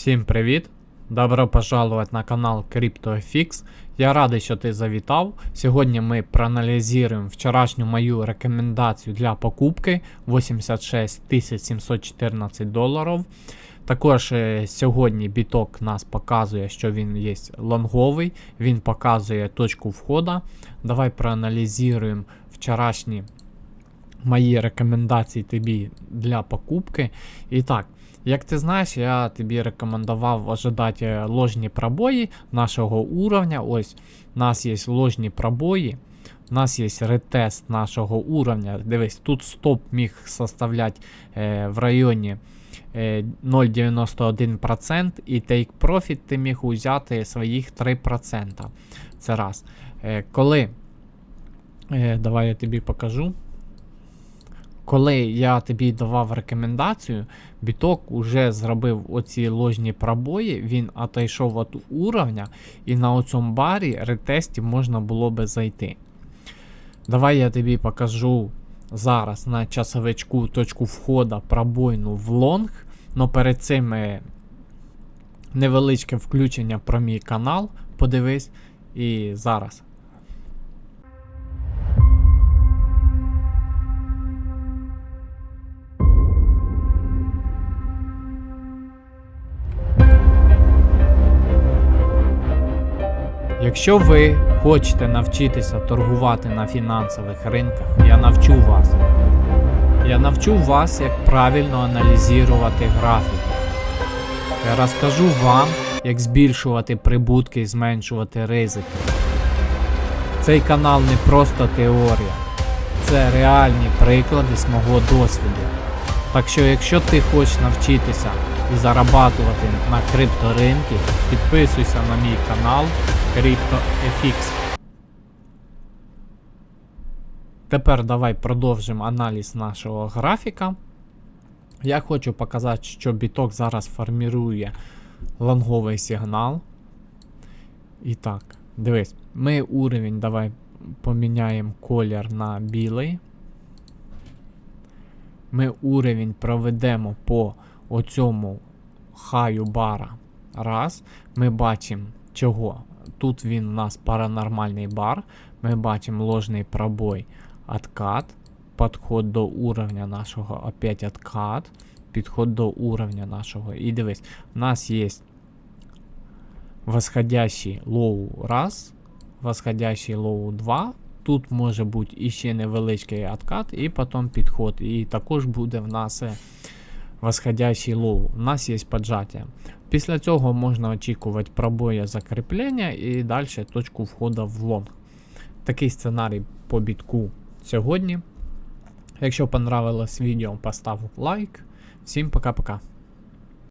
Всім привіт! Добро пожаловать на канал CryptoFix. Я радий, що ти завітав. Сьогодні ми проаналізуємо вчорашню мою рекомендацію для покупки 86 714 доларів. Також е, сьогодні біток нас показує, що він є лонговий, він показує точку входу. Давай проаналізуємо вчорашні мої рекомендації тобі для покупки. І так, як ти знаєш, я тобі рекомендував ожидати ложні пробої нашого уровня. Ось у нас є ложні пробої. У нас є ретест нашого уровня. Дивись, тут стоп міг составляти е, в районі е, 0,91% і take profit ти міг взяти своїх 3%. Це раз. Е, коли, е, давай я тобі покажу. Коли я тобі давав рекомендацію, біток уже зробив оці ложні пробої, він отойшов від уровня, і на оцьому барі ретесті можна було би зайти. Давай я тобі покажу зараз на часовичку точку входу пробойну в лонг. Но перед цим невеличке включення про мій канал. Подивись. І зараз. Якщо ви хочете навчитися торгувати на фінансових ринках, я навчу вас. Я навчу вас, як правильно аналізувати графіки. Я розкажу вам, як збільшувати прибутки і зменшувати ризики. Цей канал не просто теорія, це реальні приклади з мого досвіду. Так що, якщо ти хочеш навчитися і зарабатувати на крипторинки, підписуйся на мій канал CryptoFX. Тепер давай продовжимо аналіз нашого графіка. Я хочу показати, що біток зараз формірує лонговий сигнал. І так, дивись, ми уровень давай поміняємо колір на білий. Ми уровень проведемо по оцьому хаю бара. Раз. Ми бачимо чого. Тут він у нас паранормальний бар. Ми бачимо ложний пробой откат. Подход до уровня нашого опять откат. Підход до уровня нашого. І дивись, у нас є восходящий лоу раз, восходящий лоу 2. Тут може бути іще невеличкий откат, і потім підход. І також буде в нас е, восходящий лоу. У нас є поджаття. Після цього можна очікувати пробоя закріплення і далі точку входу в лонг. Такий сценарій по бітку сьогодні. Якщо понравилось відео, постав лайк. Всім пока-пока.